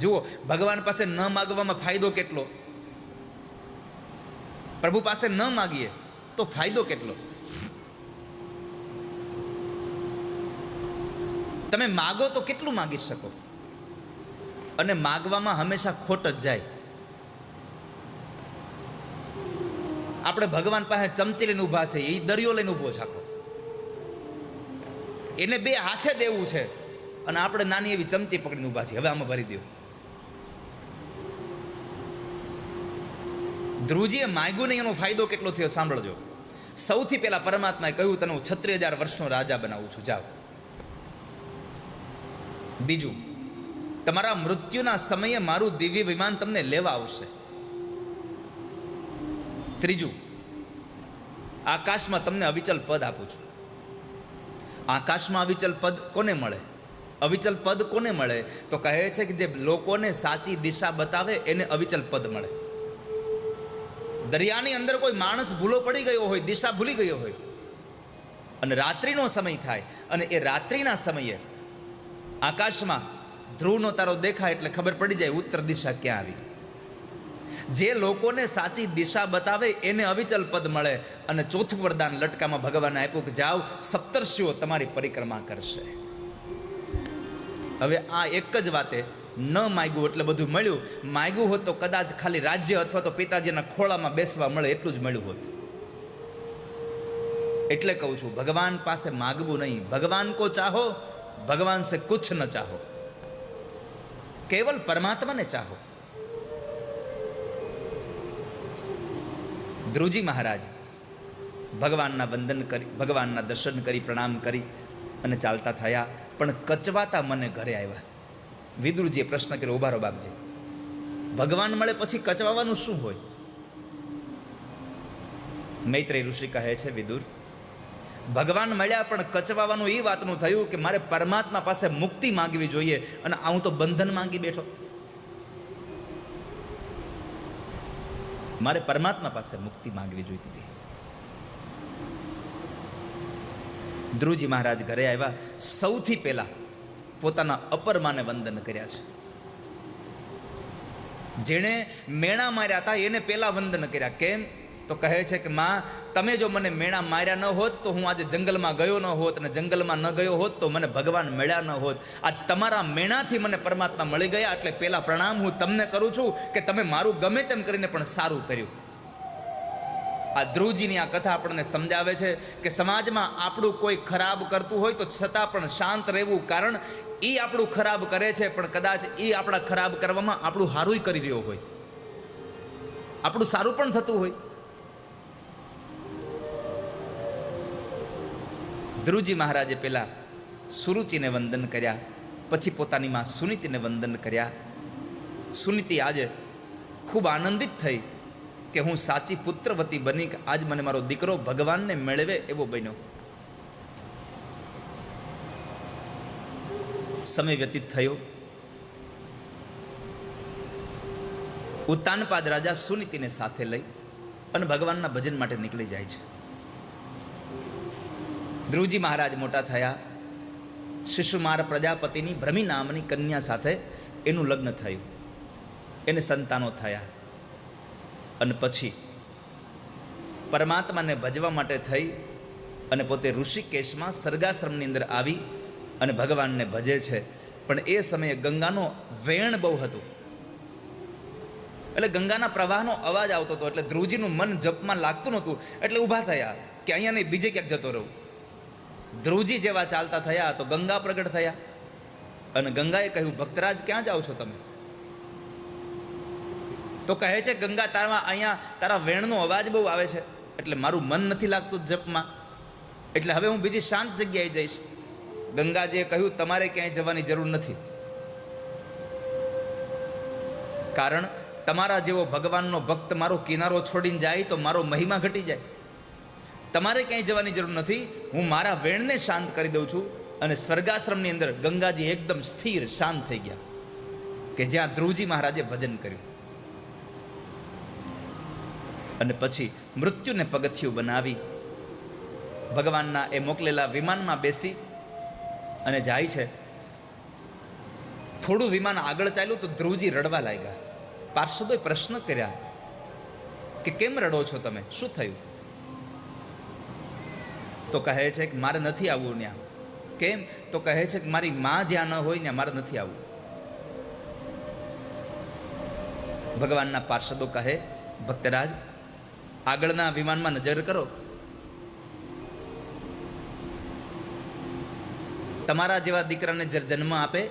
જુઓ, ભગવાન પાસે ન માગવામાં ફાયદો કેટલો? પ્રભુ પાસે ન માગીએ તો ફાયદો કેટલો? તમે માગો તો કેટલું માગી શકો? અને માગવામાં હંમેશા ખોટ જ જાય. આપણે ભગવાન પાસે ચમચી લઈને ઊભા છે એ દરિયો લઈને ઊભો છે એને બે હાથે દેવું છે અને આપણે નાની એવી ચમચી પકડીને ઊભા છીએ. હવે આમાં ભરી દો ધ્રુવજીએ માગ્યું નહીં, એનો ફાયદો કેટલો થયો સાંભળજો. સૌથી પહેલાં પરમાત્માએ કહ્યું, તને હું છત્રીસ હજાર વર્ષનો રાજા બનાવું છું, જાઓ. બીજું, તમારા મૃત્યુના સમયે મારું દિવ્ય વિમાન તમને લેવા આવશે. ત્રીજું, આકાશમાં તમને અવિચલ પદ આપું છું. આકાશમાં અવિચલ પદ કોને મળે? અવિચલ પદ કોને મળે? તો કહે છે કે જે લોકોને સાચી દિશા બતાવે, એને અવિચલ પદ મળે. દરિયાની અંદર કોઈ માણસ ભૂલો પડી ગયો હોય, દિશા ભૂલી ગયો હોય, અને રાત્રિનો સમય થાય, અને એ રાત્રિના સમયે આકાશમાં ધ્રુવનો તારો દેખાય એટલે ખબર પડી જાય ઉત્તર દિશા ક્યાં આવી. જે લોકોને સાચી દિશા બતાવે એને અવિચલ પદ મળે, અને ચોથું વરદાન લટકામાં ભગવાન આપ્યું કે જાઓ, સપ્તર્ષિઓ તમારી પરિક્રમા કરશે. હવે આ એક જ વાતે ન માગ્યું એટલે બધું મળ્યું. માગ્યું હોત તો કદાચ ખાલી રાજ્ય અથવા તો પિતાજીના ખોળામાં બેસવા મળે એટલું જ મળ્યું હોત. એટલે કહું છું, ભગવાન પાસે માગવું નહીં. ભગવાન કો ચાહો, ભગવાન સે કુછ ન ચાહો. કેવલ પરમાત્માને ચાહો. ધ્રુજી મહારાજ, ભગવાનના વંદન કરી, ભગવાનના દર્શન કરી, પ્રણામ કરી અને ચાલતા થયા. પણ કચવાતા મને ઘરે આવ્યા. વિદુરજીએ પ્રશ્ન કર્યો ઉભારો બાપજી. ભગવાન મળે પછી કચવાવાનું શું હોય? મૈત્રેય ઋષિ કહે છે, વિદુર, ભગવાન મળ્યા પણ કચવાવાનું એ વાતનું થયું કે મારે પરમાત્મા પાસે મુક્તિ માંગવી જોઈએ અને હું તો બંધન માંગી બેઠો. મારે પરમાત્મા પાસે મુક્તિ માંગવી જોઈતી હતી. ધ્રુવજી મહારાજ ઘરે આવ્યા. સૌથી પહેલા પોતાના અપરમાને વંદન કર્યા છે. જેણે મેણા માર્યા હતા, એને પહેલાં વંદન કર્યા. કેમ? તો કહે છે કે, માં, તમે જો મને મેણા માર્યા ન હોત, તો હું આજે જંગલમાં ગયો ન હોત અને જંગલમાં ન ગયો હોત, તો મને ભગવાન મળ્યા ન હોત. આ તમારા મેણાથી મને પરમાત્મા મળી ગયા, એટલે પહેલાં પ્રણામ હું તમને કરું છું કે તમે મારું ગમે તેમ કરીને પણ સારું કર્યું. આ ધ્રુવજીની આ કથા આપણને સમજાવે છે કે સમાજમાં આપણું કોઈ ખરાબ કરતું હોય, તો છતાં પણ શાંત રહેવું કારણ એ આપણું ખરાબ કરે છે, પણ કદાચ એ આપણા ખરાબ કરવામાં આપણું સારું કરી રહ્યો હોય. આપણું સારું પણ થતું હોય. ધ્રુવજી મહારાજે પહેલાં સુરુચિને વંદન કર્યા, પછી પોતાની માં સુનીતિને વંદન કર્યા. સુનીતિ આજે ખૂબ આનંદિત થઈ કે હું સાચી પુત્રવતી બની આજ મને મારો દીકરો ભગવાનને મેળવે એવો બન્યો. સમય વ્યતીત થયો. ઉત્તાનપાદ રાજા સુનીતિને સાથે લઈ અને ભગવાનના ભજન માટે નીકળી જાય છે. ધ્રુવજી મહારાજ મોટા થયા. શિશુમાર પ્રજાપતિની ભ્રમી નામની કન્યા સાથે એનું લગ્ન થયું. એને સંતાનો થયા. અને પછી પરમાત્માને ભજવા માટે થઈ અને પોતે ઋષિકેશમાં સર્ગાશ્રમની અંદર આવી અને ભગવાનને ભજે છે. પણ એ સમયે ગંગાનો વેણ બહુ હતું. એટલે ગંગાના પ્રવાહનો અવાજ આવતો હતો, એટલે ધ્રુવજીનું મન જપમાં લાગતું નહોતું. એટલે ઊભા થયા કે અહીંયા નહીં, બીજે ક્યાંક જતો રહું. ધ્રુવજી જેવા ચાલતા થયા તો ગંગા પ્રગટ થયા. અને ગંગાએ કહ્યું, ભક્તરાજ, ક્યાં જાઓ છો તમે? તો કહે છે, ગંગા તારા અહીંયા, તારા વેણનો અવાજ બહુ આવે છે. એટલે મારું મન નથી લાગતું જપમાં. એટલે હવે હું બીજી શાંત જગ્યાએ જઈશ. ગંગાજીએ કહ્યું, તમારે ક્યાંય જવાની જરૂર નથી. કારણ તમારા જેવો ભગવાનનો ભક્ત મારો કિનારો છોડીને જાય તો મારો મહિમા ઘટી જાય. તમારે ક્યાંય જવાની જરૂર નથી. હું મારા વેણને શાંત કરી દઉં છું અને સ્વર્ગાશ્રમની અંદર ગંગાજી એકદમ સ્થિર, શાંત થઈ ગયા કે જ્યાં ધ્રુવજી મહારાજે ભજન કર્યું. અને પછી મૃત્યુને પગથિયું બનાવી, ભગવાનના એ મોકલેલા વિમાનમાં બેસી અને જાય છે. થોડું વિમાન આગળ ચાલ્યું તો ધ્રુવજી રડવા લાગ્યા. પાર્ષદોએ પ્રશ્ન કર્યા કે કેમ રડો છો તમે? શું થયું? તો કહે છે કે મારે નથી આવવું ત્યાં કેમ? તો કહે છે કે મારી માં જ્યાં ન હોય ત્યાં મારે નથી આવવું. ભગવાનના પાર્ષદો કહે, ભક્તરાજ, આગળના વિમાનમાં નજર કરો. તમારા જેવા દીકરાને જ્યારે જન્મ આપે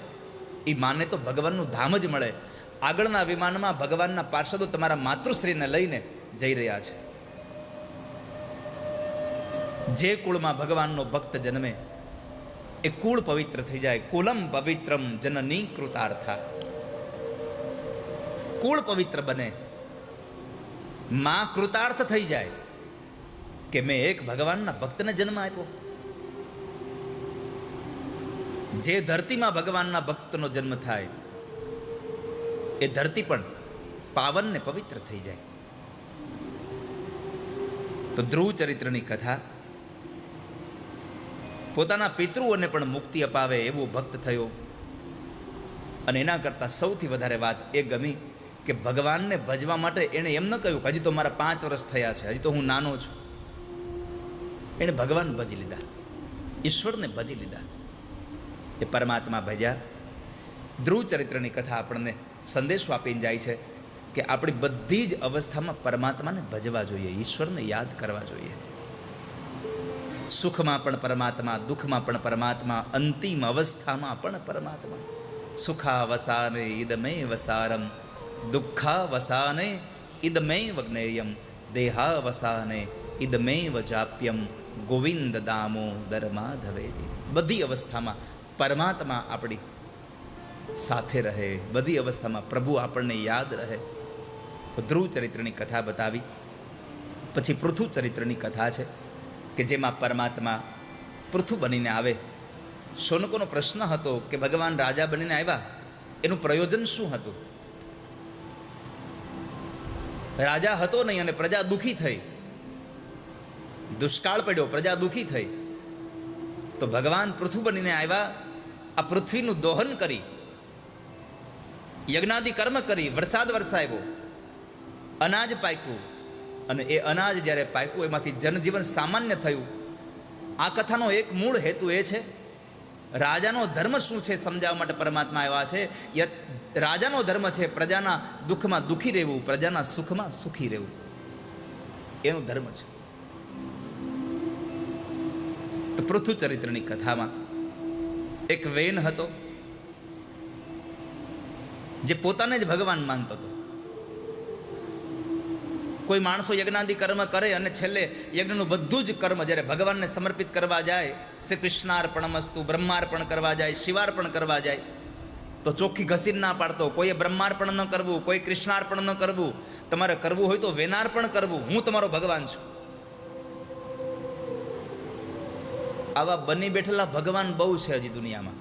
એ માને તો ભગવાનનું ધામ જ મળે. આગળના વિમાનમાં ભગવાનના પાર્ષદો તમારા માતૃશ્રીને લઈને જઈ રહ્યા છે. જે કુળમાં ભગવાનનો ભક્ત જન્મે, એ કુળ પવિત્ર થઈ જાય. કુલમ પવિત્રમ જનની કૃતાર્થા. કુળ પવિત્ર બને. માં કૃતાર્થ થઈ જાય કે મેં એક ભગવાનના ભક્તને જન્મ આપ્યો. જે ધરતીમાં ભગવાનના ભક્તનો જન્મ થાય, એ ધરતી પણ પાવન ને પવિત્ર થઈ જાય. તો ધ્રુવ ચરિત્રની કથા, પોતાના પિતૃઓને પણ મુક્તિ અપાવે એવો ભક્ત થયો. અને એના કરતાં સૌથી વધારે વાત એ ગમી કે ભગવાનને ભજવા માટે એણે એમ ન કહ્યું કે હજી તો મારા પાંચ વર્ષ થયા છે, હજી તો હું નાનો છું. એણે ભગવાન ભજી લીધા. ઈશ્વરને ભજી લીધા. એ પરમાત્મા ભજ્યા. ધ્રુવ ચરિત્રની કથા આપણને સંદેશો આપીને જાય છે કે આપણી બધી જ અવસ્થામાં પરમાત્માને ભજવા જોઈએ, ઈશ્વરને યાદ કરવા જોઈએ. સુખમાં પણ પરમાત્મા, દુઃખમાં પણ પરમાત્મા, અંતિમ અવસ્થામાં પણ પરમાત્મા. સુખાવસાને ઈદમે વસારમ દુઃખાવસાને ઈદમે વગ્નેયમ દેહાવસાને ઈદમે વજાપ્યમ ગોવિંદ દામો દરમાધવેદી બધી અવસ્થામાં પરમાત્મા આપણી સાથે રહે. બધી અવસ્થામાં પ્રભુ આપણને યાદ રહે. તો ધ્રુવ ચરિત્રની કથા બતાવી. પછી પૃથુ ચરિત્રની કથા છે કે જેમાં પરમાત્મા પૃથુ બનીને આવે. શોનકોનો પ્રશ્ન હતો કે ભગવાન રાજા બનીને આવ્યા. એનું પ્રયોજન શું હતું? રાજા હતો નહીં અને પ્રજા દુઃખી થઈ. દુષ્કાળ પડ્યો, પ્રજા દુઃખી થઈ. તો ભગવાન પૃથ્વી બનીને આવ્યા. આ પૃથ્વીનું દોહન કરી. યજ્ઞાદિ કર્મ કરી, વરસાદ વરસાવ્યો. અનાજ પાક્યું. અને એ અનાજ જ્યારે પાક્યું, એમાંથી જનજીવન સામાન્ય થયું. આ કથાનો એક મૂળ હેતુ એ છે, રાજાનો ધર્મ શું છે સમજાવવા માટે પરમાત્મા આવ્યા છે. રાજાનો ધર્મ છે પ્રજાના દુઃખમાં દુઃખી રહેવું, પ્રજાના સુખમાં સુખી રહેવું. એનો ધર્મ છે તો પૃથુ ચરિત્રની કથામાં એક વેન હતો જે પોતાને જ ભગવાન માનતો હતો. કોઈ માણસો યજ્ઞાદિ કર્મ કરે અને છેલ્લે યજ્ઞનું બધું જ કર્મ જ્યારે ભગવાનને સમર્પિત કરવા જાય શ્રી કૃષ્ણાર્પણમસ્તુ બ્રહ્માર્પણ કરવા જાય, શિવાર્પણ કરવા જાય, તો ચોખ્ખી ઘસીને ના પાડતો. કોઈએ બ્રહ્માર્પણ ન કરવું, કોઈ કૃષ્ણાર્પણ ન કરવું. તમારે કરવું હોય તો વેનાર્પણ કરવું. હું તમારો ભગવાન છું. આવા બની બેઠેલા ભગવાન બહુ છે હજી દુનિયામાં.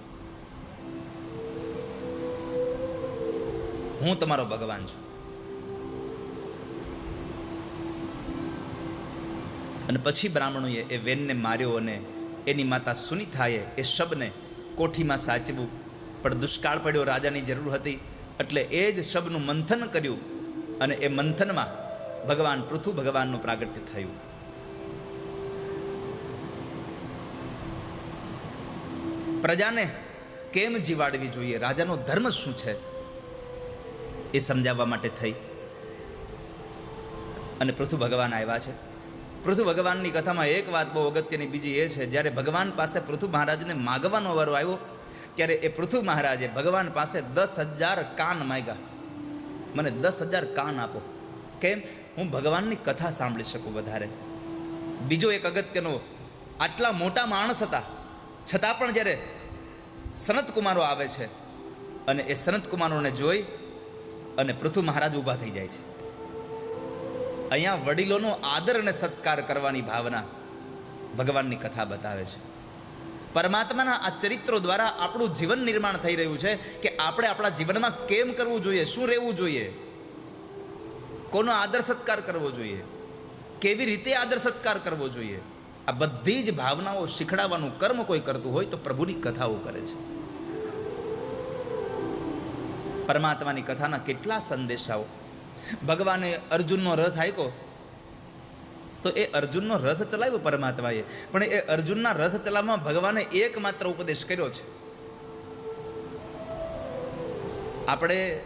હું તમારો ભગવાન છું. અને પછી બ્રાહ્મણોએ એ વેનને માર્યો અને એની માતા સુનિથાએ એ શબને કોઠીમાં સાચવું પણ દુષ્કાળ પડ્યો, રાજાની જરૂર હતી, એટલે એ જ શબનું મંથન કર્યું અને એ મંથનમાં ભગવાન પૃથુ ભગવાનનું પ્રાગટ્ય થયું. પ્રજાને કેમ જીવાડવી જોઈએ? રાજાનો ધર્મ શું છે? એ સમજાવવા માટે થઈ. અને પૃથુ ભગવાન આવ્યા છે. પૃથુ ભગવાનની કથામાં એક વાત બહુ અગત્યની, બીજી એ છે, જ્યારે ભગવાન પાસે પૃથુ મહારાજને માગવાનો વારો આવ્યો, ત્યારે એ પૃથુ મહારાજે ભગવાન પાસે દસ હજાર કાન માગ્યા. મને દસ હજાર કાન આપો. કેમ? હું ભગવાનની કથા સાંભળી શકું વધારે. બીજો એક અગત્યનો, આટલા મોટા માણસ હતા છતાં પણ જ્યારે સનત કુમારો આવે છે અને એ સનત કુમારોને જોઈ અને પૃથુ મહારાજ ઊભા થઈ જાય છે. અહીંયા વડીલોનો આદર અને સત્કાર કરવાની ભાવના ભગવાનની કથા બતાવે છે. પરમાત્માના આ ચરિત્રો દ્વારા આપણું જીવન નિર્માણ થઈ રહ્યું છે કે આપણે આપણા જીવનમાં કેમ કરવું જોઈએ, શું રહેવું જોઈએ? કોનો આદર સત્કાર કરવો જોઈએ? કેવી રીતે આદર સત્કાર કરવો જોઈએ? આ બધી જ ભાવનાઓ શીખડાવવાનું કર્મ કોઈ કરતું હોય તો પ્રભુની કથાઓ કરે છે. પરમાત્માની કથાના કેટલા સંદેશાઓ. ભગવાને અર્જુનનો રથ આપ્યો. તો એ અર્જુનનો રથ ચલાવ્યો પરમાત્માએ. પણ એ અર્જુનના રથ ચલાવવામાં ભગવાને એકમાત્ર ઉપદેશ કર્યો છે. આપણે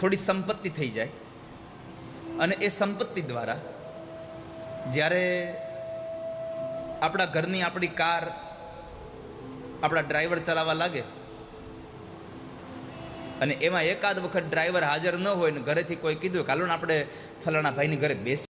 થોડી સંપત્તિ થઈ જાય. અને એ સંપત્તિ દ્વારા જ્યારે આપણા ઘરની આપણી કાર આપણા ડ્રાઈવર ચલાવવા લાગે અને એમાં એકાદ વખત ડ્રાઈવર હાજર ન હોય ને ઘરેથી કોઈ કીધું કે હાલો આપણે ફલાણા ભાઈની ઘરે બેસી